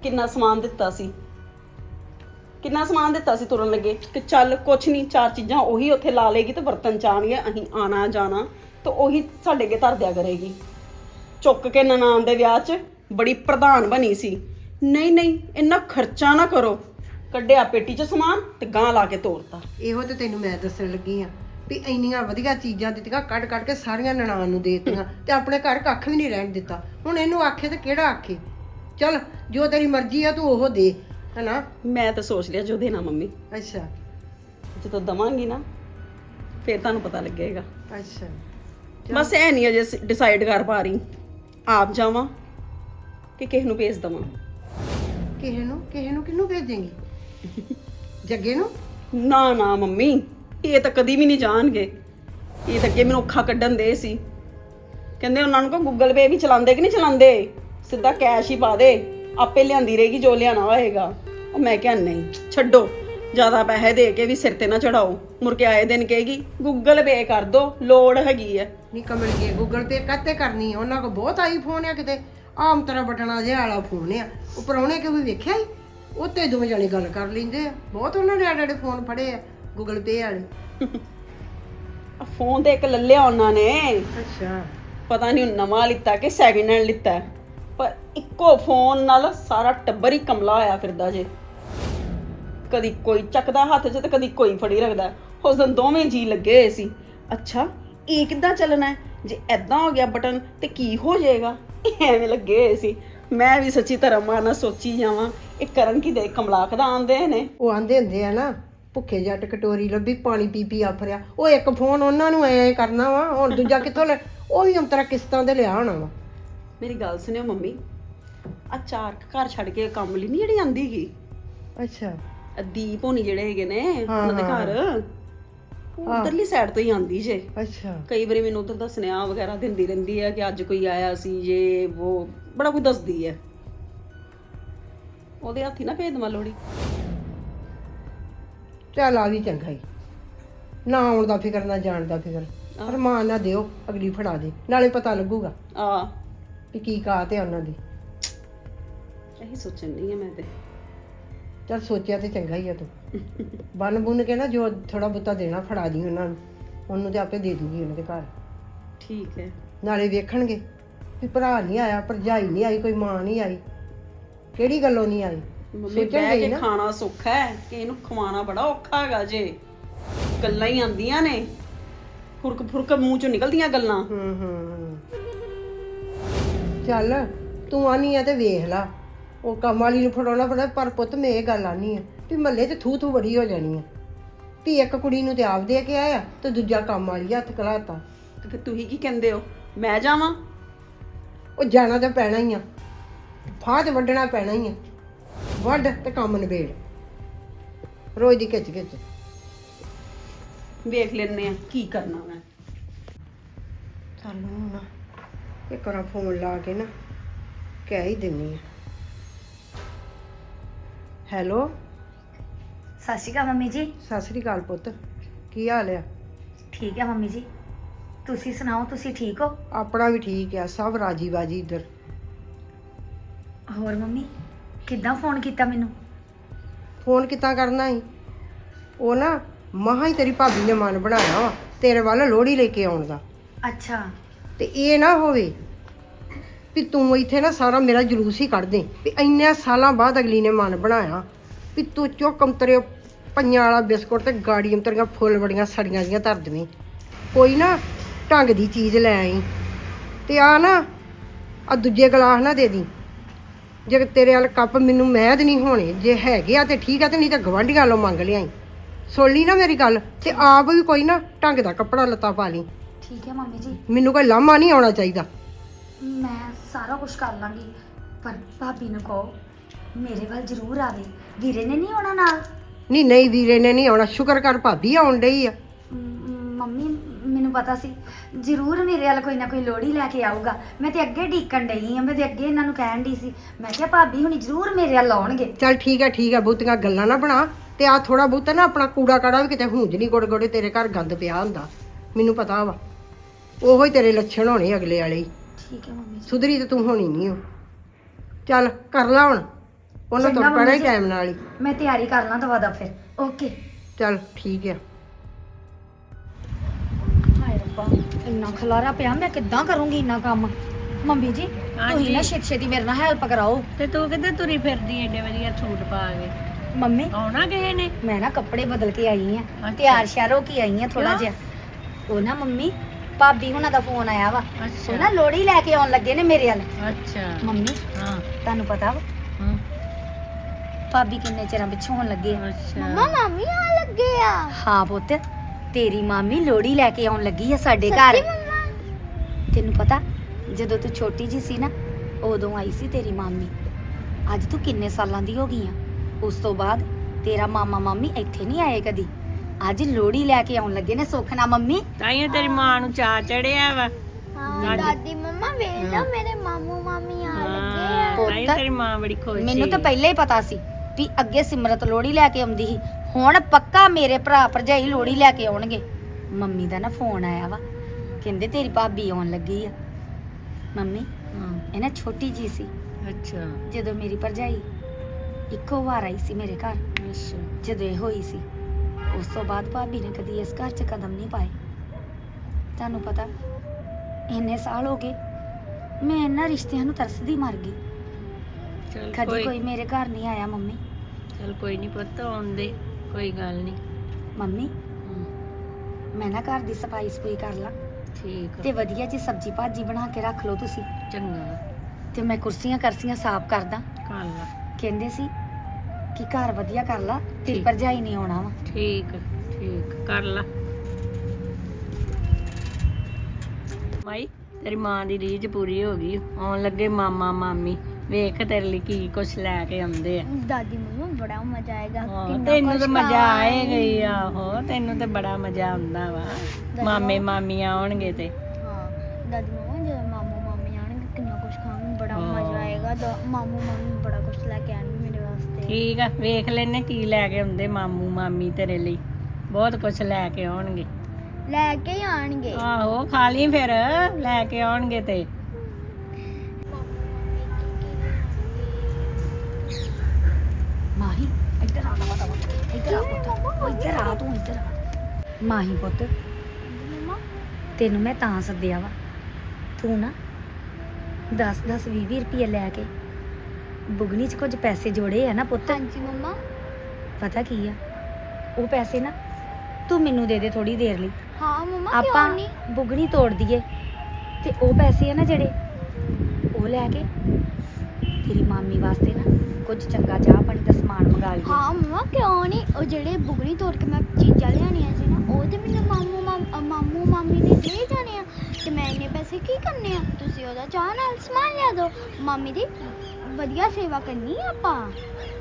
ਕਿੰਨਾ ਸਮਾਨ ਦਿੱਤਾ ਸੀ? ਕਿੰਨਾ ਸਮਾਨ ਦਿੱਤਾ ਸੀ ਤੁਰਨ ਲੱਗੇ? ਕਿ ਚੱਲ ਕੁਛ ਨਹੀਂ ਚਾਰ ਚੀਜ਼ਾਂ ਉਹੀ ਉੱਥੇ ਲਾ ਲੇਗੀ ਤੇ ਵਰਤਨ ਚਾਣਗੇ ਅਸੀਂ ਆਣਾ ਜਾਣਾ। ਤੇ ਉਹੀ ਸਾਡੇ ਅੱਗੇ ਧਰ ਦਿਆ ਕਰੇਗੀ। ਚੁੱਕ ਕੇ ਨਨਾਣ ਦੇ ਵਿਆਹ 'ਚ ਬੜੀ ਪ੍ਰਧਾਨ ਬਣੀ ਸੀ। ਨਹੀਂ ਨਹੀਂ ਇੰਨਾ ਖਰਚਾ ਨਾ ਕਰੋ। ਕੱਢਿਆ ਪੇਟੀ 'ਚ ਸਮਾਨ ਤੇ ਗਾਂ ਲਾ ਕੇ ਤੋਰਤਾ। ਇਹੋ ਤੇ ਤੈਨੂੰ ਮੈਂ ਦੱਸਣ ਲੱਗੀ ਆ ਵੀ ਇੰਨੀਆਂ ਵਧੀਆ ਚੀਜ਼ਾਂ ਦਿੱਤੀਆਂ ਕੱਢ ਕੱਢ ਕੇ ਸਾਰੀਆਂ ਨਨਾਣ ਨੂੰ ਦੇ ਦਿੱਤੀਆਂ ਤੇ ਆਪਣੇ ਘਰ ਕੱਖ ਵੀ ਨਹੀਂ ਰਹਿਣ ਦਿੱਤਾ। ਹੁਣ ਇਹਨੂੰ ਆਖੇ ਤੇ ਕਿਹੜਾ ਆਖੇ? ਚਲ ਜੋ ਤੇਰੀ ਮਰਜ਼ੀ ਆ ਤੂੰ ਉਹ ਦੇ ਹਨਾ? ਮੈਂ ਤਾਂ ਸੋਚ ਲਿਆ ਜੋ ਦੇਣਾ ਮੰਮੀ। ਅੱਛਾ। ਜਦੋਂ ਦਵਾਂਗੀ ਨਾ ਫਿਰ ਤੁਹਾਨੂੰ ਪਤਾ ਲੱਗੇਗਾ। ਅੱਛਾ। ਬਸ ਐ ਨਹੀਂ ਅਜੇ ਡਿਸਾਈਡ ਕਰ ਪਾ ਰਹੀ। ਆਪ ਜਾਵਾਂ ਕਿ ਕਿਸੇ ਨੂੰ ਭੇਜ ਦਵਾਂ। ਕਿਸੇ ਨੂੰ? ਕਿਸੇ ਨੂੰ ਕਿਹਨੂੰ ਭੇਜੇਂਗੀ? ਜੱਗੇ ਨੂੰ? ਨਾ ਨਾ ਮੰਮੀ ਇਹ ਤਾਂ ਕਦੀ ਵੀ ਨਹੀਂ ਜਾਣਗੇ। ਇਹ ਤਾਂ ਅੱਗੇ ਮੈਨੂੰ ਔਖਾ ਕੱਢਣ ਦੇ ਸੀ। ਕਹਿੰਦੇ ਉਹਨਾਂ ਨੂੰ ਕੋ ਗੂਗਲ ਪੇ ਵੀ ਚਲਾਉਂਦੇ ਕਿ ਨਹੀਂ ਚਲਾਉਂਦੇ? ਸਿੱਧਾ ਕੈਸ਼ ਹੀ ਪਾ ਦੇ। ਆਪੇ ਲਿਆਂਦੀ ਰਹੇਗੀ ਜੋ ਲਿਆਣਾ ਹੋਏਗਾ। ਉਹ ਮੈਂ ਕਿਹਾ ਨਹੀਂ ਛੱਡੋ। ਜ਼ਿਆਦਾ ਪੈਸੇ ਦੇ ਕੇ ਵੀ ਸਿਰ ਤੇ ਨਾ ਚੜਾਓ। ਮੁੜ ਕੇ ਆਏ ਦਿਨ ਕਹੇਗੀ ਗੂਗਲ ਪੇ ਕਰ ਦੋ ਲੋੜ ਹੈਗੀ ਹੈ ਨਹੀਂ ਕਮਲ ਗਏ ਗੂਗਲ ਪੇ ਕੱਤੇ ਕਰਨੀ ਉਹਨਾਂ ਕੋ ਬਹੁਤ ਆਈਫੋਨ ਆ ਕਿਤੇ। ਆਮ ਤਰ੍ਹਾਂ ਬਟਨਾ ਜਿਹਾ ਵਾਲਾ ਫੋਨ ਆ। ਉਹ ਪਰੌਣੇ ਕਿ ਵੀ ਵੇਖਿਆ ਹੀ ਉੱਤੇ ਦੋਵੇਂ ਜਣੇ ਗੱਲ ਕਰ ਲੈਂਦੇ ਆ। ਬਹੁਤ ਉਹਨਾਂ ਨੇ ਆੜੇ ਫੋਨ ਫੜੇ ਆ ਗੂਗਲ ਪੇ ਵਾਲੇ। ਆ ਫੋਨ ਤੇ ਇੱਕ ਲੱਲਿਆ ਉਹਨਾਂ ਨੇ। ਅੱਛਾ। ਪਤਾ ਨਹੀਂ ਉਹ ਨਵਾਂ ਲਿੱਤਾ ਕਿ ਸੈਕਿੰਡ ਹੈਂਡ ਲਿੱਤਾ। ਪਰ ਇੱਕੋ ਫੋਨ ਨਾਲ ਸਾਰਾ ਟੱਬਰ ਹੀ ਕਮਲਾ ਹੋਇਆ ਫਿਰਦਾ ਜੇ। ਕਦੀ ਕੋਈ ਚੱਕਦਾ ਹੱਥ 'ਚ ਤੇ ਕਦੀ ਕੋਈ ਫੜੀ ਰੱਖਦਾ। ਉਸ ਦਿਨ ਦੋਵੇਂ ਜੀ ਲੱਗੇ ਹੋਏ ਸੀ। ਅੱਛਾ ਇਹ ਕਿੱਦਾਂ ਚੱਲਣਾ ਹੈ? ਜੇ ਐਦਾਂ ਹੋ ਗਿਆ ਬਟਨ ਤੇ ਕੀ ਹੋ ਜਾਏਗਾ? ਐਵੇਂ ਲੱਗੇ ਹੋਏ ਸੀ। ਮੈਂ ਵੀ ਸੱਚੀ ਧਰਮ ਨਾਲ ਸੋਚੀ ਜਾਵਾਂ ਇਹ ਕਰਨ ਕੀ ਦੇ ਕਮਲਾਕ ਦਾ ਆਂਦੇ ਨੇ? ਉਹ ਆਂਦੇ ਹੁੰਦੇ ਆ ਨਾ ਭੁੱਖੇ ਜੱਟ ਕਟੋਰੀ ਲੱਭੀ ਪਾਣੀ ਪੀ ਪੀ ਆਫਰਿਆ ਉਹ ਇੱਕ ਫੋਨ ਉਹਨਾਂ ਨੂੰ ਐ ਕਰਨਾ ਵਾ ਹੁਣ ਦੂਜਾ ਕਿੱਥੋਂ ਲੈ ਉਹ ਵੀ ਅੰਤਰਾ ਕਿਸ਼ਤਾਂ ਦੇ ਲਿਆ ਹੋਣਾ ਵਾ। ਮੇਰੀ ਗੱਲ ਸੁਣਿਓ ਮੰਮੀ। ਆ ਚਾਰ ਕੁ ਘਰ ਛੱਡ ਕੇ ਕੰਮ ਲਈ ਨਹੀਂ ਜਿਹੜੀ ਆਂਦੀ ਗੀ? ਅੱਛਾ। ਦੀਪ ਹੋਣੀ ਜਿਹੜੇ ਹੈਗੇ ਨੇ ਉਹਨਾਂ ਦੇ ਘਰ। ਉਧਰਲੀ ਸਾਈਡ ਤੋਂ ਹੀ ਆਂਦੀ ਜੇ। ਅੱਛਾ। ਕਈ ਵਾਰੀ ਮੈਨੂੰ ਉਧਰ ਦਾ ਸੁਨੇਹਾ ਵਗੈਰਾ ਦਿੰਦੀ ਰਹਿੰਦੀ ਹੈ ਕਿ ਅੱਜ ਕੋਈ ਆਇਆ ਸੀ ਜੇ ਉਹ ਬੜਾ ਕੁਝ ਦੱਸਦੀ ਹੈ ਉਹਦੇ ਹੱਥੀ ਨਾ ਭੇਦ ਮਾ ਲੋੜੀ ਚੱਲ ਆ ਵੀ ਚੰਗਾ ਹੀ ਨਾ ਆਉਣ ਦਾ ਫਿਕਰ ਨਾ ਜਾਣ ਦਾ ਫਿਕਰ। ਅਰਮਾਨ ਨਾ ਦਿਓ ਅਗਲੀ ਫੜਾ ਦੇ। ਨਾਲੇ ਪਤਾ ਲੱਗੂਗਾ ਆ ਵੀ ਕੀ ਕਾਤ ਹੈ ਉਹਨਾਂ ਦੀ। ਇਹੀ ਸੋਚਣ ਨਹੀਂ ਹੈ ਮੈਂ ਤੇ। ਚੱਲ ਸੋਚਿਆ ਤੇ ਚੰਗਾ ਹੀ ਆ ਤੂੰ। ਬਨ ਬੁੰਨ ਕੇ ਨਾ ਜੋ ਥੋੜਾ ਬੁੱਤਾ ਦੇਣਾ ਫੜਾ ਦੀ ਉਹਨਾਂ ਨੂੰ। ਉਹਨੂੰ ਤੇ ਆਪੇ ਦੇ ਦੂਗੀ ਉਹਨਾਂ ਦੇ ਘਰ। ਠੀਕ ਹੈ। ਨਾਲੇ ਵੇਖਣਗੇ ਵੀ ਭਰਾ ਨਹੀਂ ਆਇਆ ਭਰਜਾਈ ਨਹੀਂ ਆਈ ਕੋਈ ਮਾਂ ਨਹੀਂ ਆਈ। ਕਿਹੜੀ ਗੱਲੋਂ ਨਹੀਂ ਆਈ? ਮੰਮੀ ਬਹਿ ਕੇ ਖਾਣਾ ਸੌਖਾ ਹੈ ਕਿ ਇਹਨੂੰ ਖਵਾਉਣਾ ਬੜਾ ਔਖਾ ਹੈਗਾ ਜੇ। ਗੱਲਾਂ ਹੀ ਆਂਦੀਆਂ ਨੇ। ਫੁਰਕ ਫੁਰਕ ਮੂੰਹ ਚੋਂ ਨਿਕਲਦੀਆਂ ਗੱਲਾਂ। ਹੂੰ ਹੂੰ। ਚੱਲ ਤੂੰ ਆਨੀ ਆ ਤੇ ਵੇਖ ਲਾ। ਉਹ ਕੰਮ ਵਾਲੀ ਨੂੰ ਫੜਾਉਣਾ ਫੜਾ ਪਰ ਪੁੱਤ ਮੈਂ ਇਹ ਗੱਲ ਆਨੀ ਆ ਵੀ ਮੱਲੇ ਤੇ ਥੂ ਥੂ ਬੜੀ ਹੋ ਜਾਣੀ ਆ। ਵੀ ਇੱਕ ਕੁੜੀ ਨੂੰ ਤੇ ਆਪ ਦੇ ਕੇ ਆਇਆ ਤੇ ਦੂਜਾ ਕੰਮ ਵਾਲੀ ਹੱਥ ਕਲਾਤਾ ਤੇ ਫਿਰ ਤੁਸੀਂ ਕੀ ਕਹਿੰਦੇ ਹੋ? ਮੈਂ ਜਾਵਾਂ? ਉਹ ਜਾਣਾ ਤਾਂ ਪੈਣਾ ਹੀ ਆ। ਫਾਹ ਤੇ ਵੱਢਣਾ ਪੈਣਾ ਹੀ ਆ। ਵੱਢ ਤੇ ਕੰਮ ਨਿਬੇੜ। ਰੋਜ਼ ਦੀ ਖਿੱਚ ਖਿੱਚ। ਵੇਖ ਲੈਣੇ ਆ ਕੀ ਕਰਨਾ ਮੈਂ। ਸਾਨੂੰ ਹੁਣ ਇੱਕ ਵਾਰ ਫੋਨ ਲਾ ਕੇ ਨਾ ਕਹਿ ਹੀ ਦਿੰਨੀ ਆ। ਹੈਲੋ। ਸਤਿ ਸ਼੍ਰੀ ਅਕਾਲ ਮੰਮੀ ਜੀ। ਸਤਿ ਸ੍ਰੀ ਅਕਾਲ ਪੁੱਤ। ਕੀ ਹਾਲ ਆ? ਠੀਕ ਹੈ ਮੰਮੀ ਜੀ। ਤੁਸੀਂ ਸੁਣਾਓ ਤੁਸੀਂ ਠੀਕ ਹੋ? ਆਪਣਾ ਵੀ ਠੀਕ ਆ ਸਭ ਰਾਜੀ ਬਾਜੀ ਇੱਧਰ। ਹੋਰ ਮੰਮੀ ਕਿੱਦਾਂ ਫੋਨ ਕੀਤਾ ਮੈਨੂੰ? ਫੋਨ ਕਿੱਦਾਂ ਕਰਨਾ ਸੀ? ਉਹ ਨਾ ਮਹਾ ਹੀ ਤੇਰੀ ਭਾਬੀ ਨੇ ਮਨ ਬਣਾਇਆ ਵਾ ਤੇਰੇ ਵੱਲ ਲੋਹੜੀ ਲੈ ਕੇ ਆਉਣ ਦਾ। ਅੱਛਾ। ਤੇ ਇਹ ਨਾ ਹੋਵੇ ਵੀ ਤੂੰ ਇੱਥੇ ਨਾ ਸਾਰਾ ਮੇਰਾ ਜਲੂਸ ਹੀ ਕੱਢ ਦੇ। ਵੀ ਇੰਨੇ ਸਾਲਾਂ ਬਾਅਦ ਅਗਲੀ ਨੇ ਮਨ ਬਣਾਇਆ ਵੀ ਤੂੰ ਚੁੱਕ ਅੰਤਰੇ ਪੰਜਾਂ ਵਾਲਾ ਬਿਸਕੁਟ ਤੇ ਗਾੜੀ ਅੰਤਰੀਆਂ ਫੁੱਲ ਬੜੀਆਂ ਸੜੀਆਂ ਜੀਆਂ ਧਰ ਦੇਵੇਂ। ਕੋਈ ਨਾ ਢੰਗ ਦੀ ਚੀਜ਼ ਲੈ ਆਈ। ਤੇ ਆ ਨਾ ਆ ਦੂਜੇ ਗਲਾਸ ਨਾ ਦੇ ਦੀ। ਜੇ ਤੇਰੇ ਵਾਲ ਕੱਪ ਮੈਨੂੰ ਮਹਿਦ ਨਹੀਂ ਹੋਣੇ ਜੇ ਹੈਗੇ ਆ ਤੇ ਠੀਕ ਆ ਤੇ ਨਹੀਂ ਤਾਂ ਗਵਾਂਢੀਆਂ ਲੋ ਮੰਗ ਲਿਆਈ। ਸੁਣ ਲਈ ਨਾ ਮੇਰੀ ਗੱਲ ਤੇ ਆਪ ਵੀ ਕੋਈ ਨਾ ਢੰਗ ਦਾ ਕੱਪੜਾ ਲੱਤਾ ਪਾ ਲਈ। ਠੀਕ ਹੈ ਮੰਮੀ ਜੀ। ਮੈਨੂੰ ਕੋਈ ਲਾਮਾ ਨਹੀਂ ਆਉਣਾ ਚਾਹੀਦਾ। ਮੈਂ ਸਾਰਾ ਕੁਝ ਕਰ ਲਾਂਗੀ। ਪਰ ਭਾਬੀ ਨੂੰ ਕਹੋ ਮੇਰੇ ਵੱਲ ਜ਼ਰੂਰ ਆਵੇ। ਵੀਰੇ ਨੇ ਨਹੀਂ ਆਉਣਾ ਨਾਲ? ਨਹੀਂ ਨਹੀਂ ਵੀਰੇ ਨੇ ਨਹੀਂ ਆਉਣਾ। ਸ਼ੁਕਰ ਕਰ ਭਾਬੀ ਆਉਣ ਡਈ ਆ। ਮ- ਮੰਮੀ ਮੈਨੂੰ ਪਤਾ ਸੀ। ਜ਼ਰੂਰ ਮੇਰੇ ਵੱਲ ਕੋਈ ਨਾ ਕੋਈ ਲੋੜੀ ਲੈ ਕੇ ਆਊਗਾ। ਮੈਂ ਤੇ ਅੱਗੇ ਢੀਕਣ ਡਈ ਆ ਮੈਂ ਤੇ ਅੱਗੇ ਇਹਨਾਂ ਨੂੰ ਕਹਿਣ ਡਈ ਸੀ। ਮੈਂ ਕਿਹਾ ਭਾਬੀ ਹੁਣੀ ਜ਼ਰੂਰ ਮੇਰੇ ਵੱਲ ਆਉਣਗੇ। ਚੱਲ ਠੀਕ ਆ ਠੀਕ ਆ ਬਹੁਤੀਆਂ ਗੱਲਾਂ ਨਾ ਬਣਾ। ਤੇ ਆ ਥੋੜਾ ਬਹੁਤਾ ਨਾ ਆਪਣਾ ਕੂੜਾ ਕਾੜਾ ਵੀ ਕਿਤੇ ਹੁੰਜ ਨਹੀਂ ਗੋੜੇ ਗੋੜੇ ਤੇਰੇ ਘਰ ਗੰਦ ਪਿਆ ਹੁੰਦਾ। ਮੈਨੂੰ ਪਤਾ ਵਾ। ਉਹੋ ਹੀ ਤੇਰੇ ਲੱਛਣ ਹੋਣੇ ਅਗਲੇ ਵਾਲੇ ਹੀ। ਠੀਕ ਹੈ ਮੰਮੀ ਜੀ। ਸੁਧਰੀ ਤੇ ਤੂੰ ਹੋਣੀ ਨਹੀਂ ਹੋ ਚੱਲ ਕਰ ਲਾ ਹੁਣ। ਉਹਨਾਂ ਤੋਂ ਚੰਗਾ ਪੈਣਾ ਹੀ ਮੰਮੀ ਜੀ। ਟਾਈਮ ਨਾਲ ਹੀ। ਮੈਂ ਤਿਆਰੀ ਕਰ ਲਾਂ ਦਵਾ ਦਾ ਫਿਰ। ਓਕੇ ਚੱਲ ਠੀਕ ਆ। ਹਾਏ ਰੱਬਾ ਇੰਨਾ ਖਲਾਰਾ ਪਿਆ ਮੈਂ ਕਿੱਦਾਂ ਕਰੂੰਗੀ ਇੰਨਾ ਕੰਮ? ਮੰਮੀ ਜੀ ਤੁਸੀਂ ਨਾ ਛੇਤੀ ਛੇਤੀ ਮੇਰੇ ਨਾਲ ਹੈਲਪ ਕਰਾਓ। ਤੇ ਤੂੰ ਕਿੱਥੇ ਤੁਰੀ ਫਿਰਦੀ ਏਡੇ ਵਧੀਆ ਸੂਟ ਪਾ ਕੇ? ਮੰਮੀ? ਆਉਣਾ ਕਿਸੇ ਨੇ? ਮੈਂ ਨਾ ਕੱਪੜੇ ਬਦਲ ਕੇ ਆਈ ਆ। ਤਿਆਰ ਸ਼ਿਆਰ ਹੋ ਕੇ ਆਈ ਆ ਥੋੜਾ ਜਿਹਾ। ਉਹ ਨਾ ਮੰਮੀ ਭਾਬੀ ਹੁਣਾਂ ਦਾ ਫੋਨ ਆਇਆ ਵਾ। ਅੱਛਾ। ਉਹ ਨਾ ਲੋੜੀ ਲੈ ਕੇ ਆਉਣ ਲੱਗੇ ਨੇ ਮੇਰੇ ਵੱਲ। ਅੱਛਾ। ਮੰਮੀ ਹਾਂ। ਤੁਹਾਨੂੰ ਪਤਾ ਵਾ। ਹਾਂ। ਭਾਬੀ ਕਿੰਨੇ ਚਿਰਾਂ ਪਿੱਛੋਂ ਹੋਣ ਲੱਗੇ ਆ। ਅੱਛਾ। ਮਾਮੀ ਆ ਲੱਗੇ ਆ। ਹਾਂ ਪੁੱਤ ਤੇਰੀ ਮਾਮੀ ਲੋੜੀ ਲੈ ਕੇ ਆਉਣ ਲੱਗੀ ਆ ਸਾਡੇ ਘਰ। ਤੈਨੂੰ ਪਤਾ ਜਦੋਂ ਤੂੰ ਛੋਟੀ ਜੀ ਸੀ ਨਾ ਉਦੋਂ ਆਈ ਸੀ ਤੇਰੀ ਮਾਮੀ। ਅੱਜ ਤੂੰ ਕਿੰਨੇ ਸਾਲਾਂ ਦੀ ਹੋ ਗਈ ਆ। ਉਸ ਤੋਂ ਬਾਅਦ ਤੇਰਾ ਮਾਮਾ ਮਾਮੀ ਇੱਥੇ ਨਹੀਂ ਆਏ ਕਦੀ। ਅੱਜ ਲੋੜੀ ਲੈ ਕੇ ਆਉਣ ਲੱਗੇ ਨੇ ਸੁੱਖ ਨਾ ਮੰਮੀ। ਤਾਈਓ ਤੇਰੀ ਮਾਂ ਨੂੰ ਚਾ ਚੜਿਆ ਵਾ। ਹਾਂ ਦਾਦੀ ਮੰਮਾ ਵੇਖ ਲਓ ਮੇਰੇ ਮਾਮੂ ਮਾਮੀ ਆ ਲੱਗੇ ਆ। ਤਾਈਓ ਪੁੱਤ, ਤੇਰੀ ਮਾਂ ਬੜੀ ਖੁਸ਼ ਮੈਨੂੰ। ਤਾਂ ਪਹਿਲਾਂ ਹੀ ਪਤਾ ਸੀ ਵੀ ਅੱਗੇ ਸਿਮਰਤ ਲੋੜੀ ਲੈ ਕੇ ਆਉਂਦੀ ਸੀ। ਹੁਣ ਪੱਕਾ ਮੇਰੇ ਭਰਾ ਭਰਜਾਈ ਲੋੜੀ ਲੈ ਕੇ ਆਉਣਗੇ। ਮੰਮੀ ਦਾ ਨਾ ਫੋਨ ਆਇਆ ਵਾ। ਕਹਿੰਦੇ ਤੇਰੀ ਭਾਬੀ ਆਉਣ ਲੱਗੀ ਆ। ਮੰਮੀ ਹਾਂ। ਇਹ ਨਾ ਛੋਟੀ ਜੀ ਸੀ। ਅੱਛਾ। ਜਦੋਂ ਮੇਰੀ ਭਰਜਾਈ ਇੱਕੋ ਵਾਰ ਆਈ ਸੀ ਮੇਰੇ ਘਰ ਅੱਛਾ। ਜਦੋਂ ਇਹ ਹੋਈ ਸੀ। ਉਸ ਤੋਂ ਬਾਅਦ ਭਾਬੀ ਨੇ ਕਦੀ ਇਸ ਘਰ 'ਚ ਕਦਮ ਨਹੀਂ ਪਾਏ। ਤੁਹਾਨੂੰ ਪਤਾ ਇੰਨੇ ਸਾਲ ਹੋ ਗਏ ਮੈਂ ਇਹਨਾਂ ਰਿਸ਼ਤਿਆਂ ਨੂੰ ਤਰਸਦੀ ਮਰ ਗਈ। ਚਲ ਕਦੀ ਕੋਈ ਮੇਰੇ ਘਰ ਨਹੀਂ ਆਇਆ ਮੰਮੀ। ਚਲ ਕੋਈ ਨਹੀਂ ਪੁੱਤ ਆਉਂਦੇ ਕੋਈ ਗੱਲ ਨਹੀਂ। ਮੰਮੀ ਮੈਂ ਨਾ ਘਰ ਦੀ ਸਫ਼ਾਈ ਸਫੂਈ ਕਰ ਲਾਂ। ਠੀਕ ਤੇ ਆ, ਵਧੀਆ ਜੀ ਸਬਜੀ ਭਾਜੀ ਬਣਾ ਕੇ ਰੱਖ ਲਓ ਤੁਸੀਂ। ਚੰਗਾ। ਤੇ ਮੈਂ ਕੁਰਸੀਆਂ ਕਰਸੀਆਂ ਸਾਫ਼ ਕਰਦਾ। ਕਰ ਲਾ। ਕਹਿੰਦੇ ਸੀ ਕਿ ਘਰ ਵਧੀਆ ਕਰ ਲਾ ਤੇ ਠੀਕ। ਭਰਜਾਈ ਨਹੀਂ ਆਉਣਾ ਵਾ। ਠੀਕ ਠੀਕ ਕਰ ਲਾ। ਮਾਈ ਤੇਰੀ ਮਾਂ ਦੀ ਰੀਝ ਪੂਰੀ ਹੋ ਗਈ। ਆਉਣ ਲੱਗੇ ਮਾਮਾ ਮਾਮੀ। ਵੇਖ ਤੇਰੇ ਲਈ ਕੀ ਕੁਛ ਲੈ ਕੇ ਆਉਂਦੇ ਆ। ਦਾਦੀ ਮੰਮਾ ਬੜਾ ਮਜ਼ਾ ਆਏਗਾ। ਹਾਂ, ਕਿੰਨਾ ਤੈਨੂੰ ਕੁਛ ਤਾਂ ਮਜ਼ਾ ਖਾਵਾਂਗੇ। ਆਏਗਾ ਹੀ ਆਹੋ ਤੈਨੂੰ ਤੇ ਬੜਾ ਮਜ਼ਾ ਆਉਂਦਾ ਵਾ। ਮਾਮੇ। ਮਾਮੀਆਂ ਆਉਣਗੇ ਤੇ। ਹਾਂ ਦਾਦੀ ਮੰਮਾ ਜਦੋਂ ਮਾਮੂ ਮਾਮੀ ਆਣਗੇ ਕਿੰਨਾ ਕੁਛ ਖਾਵਾਂਗੇ ਬੜਾ ਹਾਂ। ਮਜ਼ਾ ਆਏਗਾ। ਦਾ- ਮਾਮੂ ਮਾਮੀ ਠੀਕ ਆ ਵੇਖ ਲੈਨੇ ਕੀ ਲੈ ਕੇ ਆਉਂਦੇ ਮਾਮੂ ਮਾਮੀ ਤੇਰੇ ਲਈ। ਬਹੁਤ ਕੁਛ ਲੈ ਕੇ ਆਉਣਗੇ। ਲੈ ਕੇ ਹੀ ਆਣਗੇ ਆਹੋ ਖਾ ਲਈ ਫਿਰ ਲੈ ਕੇ ਆਉਣਗੇ ਤੇ। ਮਾਹੀ ਇੱਧਰ ਆ ਨਾ ਬਤਾ ਇੱਧਰ ਆ ਪੁੱਤ ਉਹ ਇੱਧਰ ਆ ਤੂੰ ਇੱਧਰ ਆ। ਮਾਹੀ ਪੁੱਤ ਮੰਮਾ ਤੈਨੂੰ ਮੈਂ ਤਾਂ ਸੱਦਿਆ ਵਾ। ਤੂੰ ਨਾ 10 10 20 20 ਰੁਪਏ ਲੈ ਕੇ ਬੁਗਨੀ 'ਚ ਕੁਝ ਪੈਸੇ ਜੋੜੇ ਆ ਨਾ ਪੁੱਤ? ਹਾਂਜੀ ਮੰਮਾ। ਪਤਾ ਕੀ ਆ? ਉਹ ਪੈਸੇ ਨਾ ਤੂੰ ਮੈਨੂੰ ਦੇ ਦੇ ਥੋੜੀ ਦੇਰ ਲਈ। ਹਾਂ ਮੰਮਾ ਆਪਾਂ ਕਿਉਂ ਨਹੀਂ ਬੁਗਣੀ ਤੋੜ ਦਈਏ। ਤੇ ਉਹ ਪੈਸੇ ਆ ਨਾ ਜਿਹੜੇ ਉਹ ਲੈ ਕੇ ਤੇਰੀ ਮਾਮੀ ਵਾਸਤੇ ਨਾ ਕੁਝ ਚੰਗਾ ਚਾਹ ਪਾਣੀ ਦਾ ਸਮਾਨ ਮੰਗਾ ਲਈਏ। ਹਾਂ ਮੰਮਾ ਕਿਉਂ ਨਹੀਂ ਉਹ ਜਿਹੜੇ ਬੁਗਣੀ ਤੋੜ ਕੇ ਮੈਂ ਚੀਜ਼ਾਂ ਲਿਆਣੀਆਂ ਸੀ ਨਾ ਉਹ ਤੇ ਮੈਨੂੰ ਮਾਮੂ ਮਾਮ- ਅ, ਮਾਮੂ ਮਾਮੀ ਪੈਸੇ ਕੀ ਕਰਨੇ ਆ? ਤੁਸੀਂ ਉਹਦਾ ਚਾਹ ਨਾਲ ਸਮਾਨ ਲਿਆ ਦਿਓ ਮਾਮੀ ਦੀ ਵਧੀਆ ਸੇਵਾ ਕਰਨੀ ਆ ਆਪਾਂ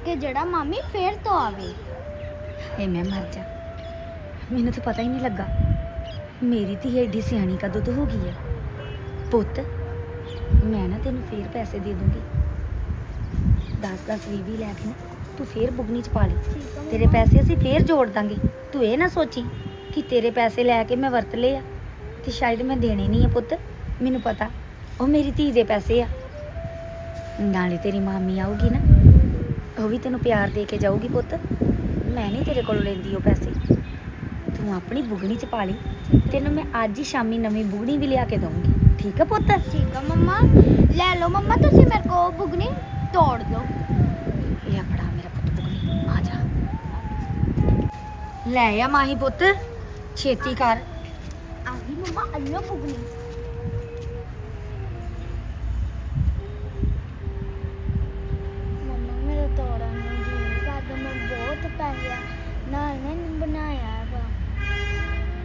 ਕਿ ਜਿਹੜਾ ਮਾਮੀ ਫੇਰ ਤੋਂ ਆਵੇ। ਏ ਮੈਂ ਮਰ ਜਾ। ਮੈਨੂੰ ਤਾਂ ਪਤਾ ਹੀ ਨਹੀਂ ਲੱਗਾ। ਮੇਰੀ ਧੀ ਐਡੀ ਸਿਆਣੀ ਕਦੋਂ ਤੋਂ ਹੋ ਗਈ ਆ। ਪੁੱਤ ਮੈਂ ਨਾ ਤੈਨੂੰ ਫੇਰ ਪੈਸੇ ਦੇ ਦੂੰਗੀ। 10 10 20 20 ਲੈ ਕੇ ਨਾ ਤੂੰ ਫੇਰ ਬੁਗਨੀ ਚ ਪਾ ਲਈ। ਠੀਕ ਆ ਤੇਰੇ ਪੈਸੇ ਅਸੀਂ ਫੇਰ ਜੋੜ ਦਾਂਗੇ। ਤੂੰ ਇਹ ਨਾ ਸੋਚੀ ਕਿ ਤੇਰੇ ਪੈਸੇ ਲੈ ਕੇ ਮੈਂ ਵਰਤ ਲਏ ਆ ਤੇ ਸ਼ਾਇਦ ਮੈਂ ਦੇਣੇ ਨਹੀਂ ਆ ਪੁੱਤ। ਮੈਨੂੰ ਪਤਾ ਉਹ ਮੇਰੀ ਧੀ ਦੇ ਪੈਸੇ ਆ। ਨਾਲੇ ਤੇਰੀ ਮਾਮੀ ਆਊਗੀ ਨਾ ਉਹ ਵੀ ਤੈਨੂੰ ਪਿਆਰ ਦੇ ਕੇ ਜਾਊਗੀ ਪੁੱਤ। ਮੈਂ ਨਹੀਂ ਤੇਰੇ ਕੋਲੋਂ ਲੈਂਦੀ ਉਹ ਪੈਸੇ। ਤੂੰ ਆਪਣੀ ਬੁਗਣੀ ਚ ਪਾ ਲਈ ਤੈਨੂੰ ਮੈਂ ਅੱਜ ਹੀ ਸ਼ਾਮੀ ਨਵੀਂ ਬੁਗਣੀ ਵੀ ਲਿਆ ਕੇ ਦਊਂਗੀ। ਠੀਕ ਆ ਪੁੱਤ? ਠੀਕ ਆ ਮੰਮਾ। ਲੈ ਲਓ ਮੰਮਾ ਤੁਸੀਂ ਮੇਰੇ ਕੋ ਬੁਗਨੀ ਤੋੜ ਦਿਓ। ਲਿਆ ਫੜਾ ਮੇਰਾ ਪੁੱਤ ਬੁਗਣੀ ਆ ਜਾ। ਲੈ ਆ ਮਾਹੀ ਪੁੱਤ ਛੇਤੀ ਕਰ। ਆਹੀ ਮੰਮਾ ਅੰਨੋ ਬੁਗਨੀ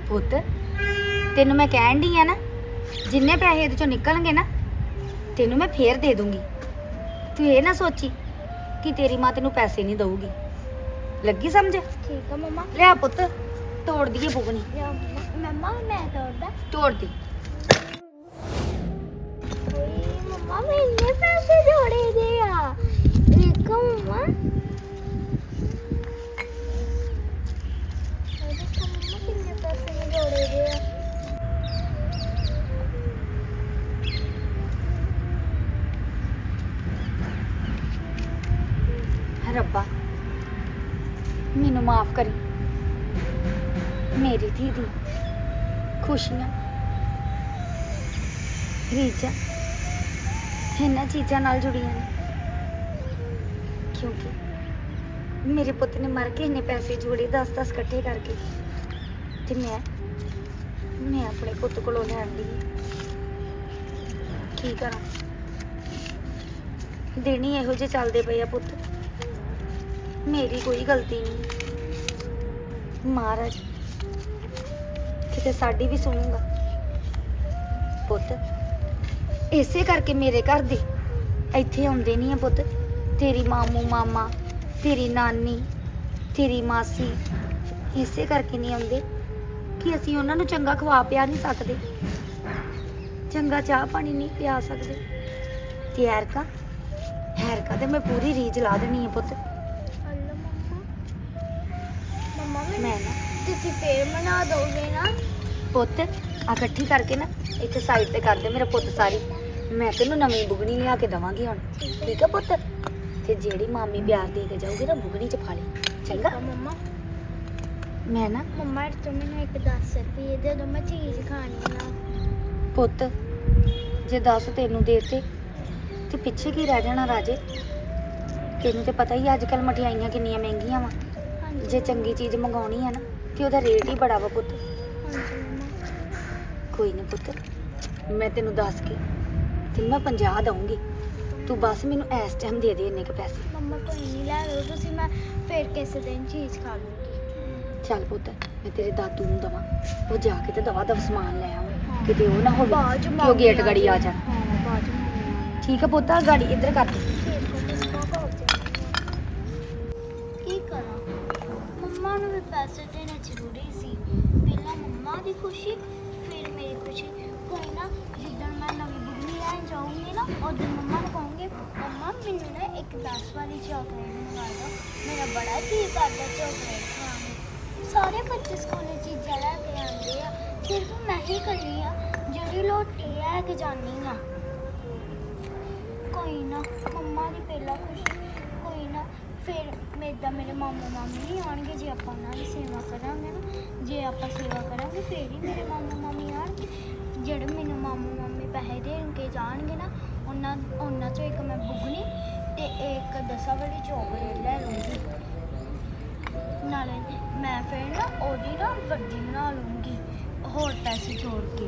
ਪੁੱਤ ਤੈਨੂੰ ਮੈਂ ਕਹਿਣ ਡਈ ਆ ਨਾ ਜਿੰਨੇ ਪੈਸੇ ਇਹਦੇ ਚੋਂ ਨਿਕਲਣਗੇ ਨਾ ਤੈਨੂੰ ਮੈਂ ਫੇਰ ਦੇ ਦੂੰਗੀ। ਤੂੰ ਇਹ ਨਾ ਸੋਚੀ ਕਿ ਤੇਰੀ ਮਾਂ ਤੈਨੂੰ ਪੈਸੇ ਨਹੀਂ ਦਊਗੀ। ਲੱਗੀ ਸਮਝ? ਠੀਕ ਆ ਮੰਮਾ। ਲਿਆ ਪੁੱਤ ਤੋੜ ਦਈਏ ਬੁਗਣੀ ਲਿਆ ਮੰਮਾ। ਮੰਮਾ ਮੈਂ ਤੋੜਦਾ। ਤੋੜ ਦੀ। ਓਏ ਮੰਮਾ ਮੈਂ ਇੰਨੇ ਪੈਸੇ ਜੋੜੇ ਦੇ ਆ। ਦੇਖੋ ਮੰਮਾ ਓਏ ਦੇਖੋ ਮੰਮਾ ਕਿੰਨੇ ਪੈਸੇ ਮੈਂ ਜੋੜੇ ਦੇ ਆ ਰੱਬਾ ਮੈਨੂੰ ਮਾਫ ਕਰੀ। ਮੇਰੀ ਧੀ ਦੀ ਖੁਸ਼ੀਆਂ ਰੀਚਾ ਇਹਨਾਂ ਚੀਜ਼ਾਂ ਨਾਲ ਜੁੜੀਆਂ ਨੇ। ਕਿਉਂਕਿ ਮੇਰੇ ਪੁੱਤ ਨੇ ਮਰ ਕੇ ਇੰਨੇ ਪੈਸੇ ਜੋੜੇ 10-10 ਇਕੱਠੇ ਕਰਕੇ ਤੇ ਮੈਂ ਮੈਂ ਆਪਣੇ ਪੁੱਤ ਕੋਲੋਂ ਲੈਣ ਦੀ ਕੀ ਕਰਾਂ? ਦਿਨ ਹੀ ਇਹੋ ਜਿਹੇ ਚੱਲਦੇ ਪਏ ਆ ਪੁੱਤ। ਮੇਰੀ ਕੋਈ ਗਲਤੀ ਨਹੀਂ। ਮਹਾਰਾਜ, ਕਿਤੇ ਸਾਡੀ ਵੀ ਸੁਣੂਗਾ। ਪੁੱਤ, ਇਸੇ ਕਰਕੇ ਮੇਰੇ ਘਰ ਦੇ ਇੱਥੇ ਆਉਂਦੇ ਨਹੀਂ ਆ ਪੁੱਤ। ਤੇਰੀ ਮਾਮੂ, ਮਾਮਾ, ਤੇਰੀ ਨਾਨੀ, ਤੇਰੀ ਮਾਸੀ ਇਸੇ ਕਰਕੇ ਨਹੀਂ ਆਉਂਦੇ ਕਿ ਅਸੀਂ ਉਹਨਾਂ ਨੂੰ ਚੰਗਾ ਖਵਾ ਪਿਆ ਨਹੀਂ ਸਕਦੇ। ਚੰਗਾ ਚਾਹ ਪਾਣੀ ਨਹੀਂ ਪਿਆ ਸਕਦੇ। ਤੇ ਐਰਕਾ ਹੈਰਕਾ ਤੇ ਮੈਂ ਪੂਰੀ ਰੀਝ ਲਾ ਦੇਣੀ ਹੈ ਪੁੱਤ। ਮੈਂ ਨਾ ਤੁਸੀਂ ਫੇਰ ਮਨਾ ਦੋਗੇ ਨਾ? ਪੁੱਤ ਆ ਇਕੱਠੀ ਕਰਕੇ ਨਾ ਇੱਥੇ ਸਾਈਡ ਤੇ ਕਰ ਦੇ ਮੇਰਾ ਪੁੱਤ ਸਾਰੀ। ਮੈਂ ਤੈਨੂੰ ਨਵੀਂ ਬੁਗਣੀ ਲਿਆ ਕੇ ਦਵਾਂਗੀ ਹੁਣ। ਠੀਕ ਹੈ ਪੁੱਤ? ਤੇ ਜਿਹੜੀ ਮਾਮੀ ਪਿਆਰ ਦੇ ਕੇ ਜਾਊਗੀ ਨਾ ਬੁਗਣੀ ਚ ਫਾ ਲਈ। ਚੰਗਾ? ਮੰਮਾ। ਮੈਂ ਨਾ ਮੰਮਾ ਤੂੰ ਮੈਨੂੰ ਇੱਕ 10 ਰੁਪਏ ਦੇ ਦੋ ਮੈਂ ਚੀਜ਼ ਖਾਣੀ ਆ। ਪੁੱਤ ਜੇ 10 ਤੈਨੂੰ ਦੇਤੇ ਤੇ ਪਿੱਛੇ ਕੀ ਰਹਿ ਜਾਣਾ ਰਾਜੇ? ਤੈਨੂੰ ਤੇ ਪਤਾ ਹੀ ਅੱਜ ਕੱਲ ਮਠਿਆਈਆਂ ਕਿੰਨੀਆਂ ਮਹਿੰਗੀਆਂ ਵਾ। ਜੇ ਚੰਗੀ ਚੀਜ਼ ਮੰਗਾਉਣੀ ਆ ਨਾ ਤੇ ਉਹਦਾ ਰੇਟ ਹੀ ਬੜਾ ਵਾ ਪੁੱਤ। ਹਾਂਜੀ ਮੰਮਾ ਕੋਈ ਨਹੀਂ ਪੁੱਤ ਮੈਂ ਤੈਨੂੰ ਦੱਸ ਕੇ ਤੇ ਮੈਂ 50 ਦਊਂਗੀ। ਤੂੰ ਬਸ ਮੈਨੂੰ ਇਸ ਟਾਈਮ ਦੇ ਦੇ ਇੰਨੇ ਕੁ ਪੈਸੇ। ਮੰਮਾ ਕੋਈ ਨਹੀਂ ਲੈ ਲਓ ਤੁਸੀਂ ਮੈਂ ਫੇਰ ਕਿਸੇ ਦਿਨ ਚੀਜ਼ ਖਾ ਲੂੰਗੀ। ਚੱਲ ਪੁੱਤ ਮੈਂ ਤੇਰੇ ਦਾਦੂ ਨੂੰ ਦਵਾਂ। ਉਹ ਜਾ ਕੇ ਤੇ ਦਵਾ ਦਵ ਸਮਾਨ ਲੈ ਆਉਂ ਕਿਤੇ ਉਹ ਨਾ ਹੋਵੇ ਬਾਅਦ ਚ ਕਿ ਉਹ ਮੰਮੀ ਗੇਟ ਗੜੀ ਆ ਜਾ ਹਾਂ ਬਾਅਦ ਚ ਠੀਕ ਆ ਪੁੱਤ ਗਾੜੀ ਇੱਧਰ ਕਰ। ਦੇ ਠੀਕ ਹੈ ਤੁਸੀਂ ਪਾਪਾ ਹੋ ਕੀ ਕਰਾਂ ਮੰਮਾ ਨੂੰ ਵੀ ਪੈਸੇ ਦੇਣੇ ਜ਼ਰੂਰੀ ਸੀ ਪਹਿਲਾਂ ਮੰਮਾ ਦੀ ਖੁਸ਼ੀ ਫਿਰ ਮੇਰੀ ਖੁਸ਼ੀ ਕੋਈ ਨਾ ਜਿੱਦਣ ਮੈਂ ਨਵੀਂ ਬੁਗਨੀ ਲੈਣ ਜਾਊਂਗੀ ਨਾ ਉਦੋਂ ਮੰਮਾ ਨੂੰ ਕਹੂੰਗੀ ਮੰਮਾ ਮੈਨੂੰ ਨਾ ਇੱਕ 10 ਵਾਲੀ ਚਾਕਲੇਟ ਮੰਗਾ ਦਿਓ ਮੇਰਾ ਬੜਾ ਜੀ ਕਰਦਾ ਚਾਕਲੇਟ ਖਾਣ ਨੂੰ ਸਾਰੇ ਬੱਚੇ ਸਕੂਲੇ ਚੀਜ਼ਾਂ ਲੈ ਕੇ ਆਉਂਦੇ ਆ ਸਿਰਫ ਆ, ਜਿਹੜੀ ਲੋਟੀ ਲੈ ਕੇ ਜਾਂਦੀ ਆ। ਕੋਈ ਨਾ, ਮੰਮਾ ਦੀ ਪਹਿਲਾਂ ਖੁਸ਼ੀ, ਕੋਈ ਨਾ, ਫਿਰ ਮੇਦਾ ਮੇਰੇ ਮਾਮਾ ਮਾਮੀ ਨਹੀਂ ਆਣਗੇ ਜੇ ਆਪਾਂ ਉਹਨਾਂ ਦੀ ਸੇਵਾ ਕਰਾਂਗੇ ਨਾ, ਜੇ ਆਪਾਂ ਸੇਵਾ ਕਰਾਂਗੇ, ਫਿਰ ਹੀ ਮੇਰੇ ਮਾਮਾ ਮਾਮੀ ਆਣਗੇ ਜਿਹੜੇ ਮੈਨੂੰ ਮਾਮਾ ਮਾਮੀ ਪੈਸੇ ਦੇਣਗੇ ਜਾਣਗੇ ਨਾ, ਉਹਨਾਂ ਉਹਨਾਂ ਚੋਂ ਇੱਕ ਮੈਂ ਬੁਗਣੀ ਤੇ ਇੱਕ ਦਸਾਂ ਵਾਲੀ ਚੋਕਲੇਟ ਲੈ ਲੂੰਗੀ ਨਾਲੇ ਮੈਂ ਫਿਰ ਨਾ ਉਹਦੀ ਨਾ ਵਰਦੀ ਬਣਾ ਲੂੰਗੀ ਹੋਰ ਪੈਸੇ ਜੋੜ ਕੇ।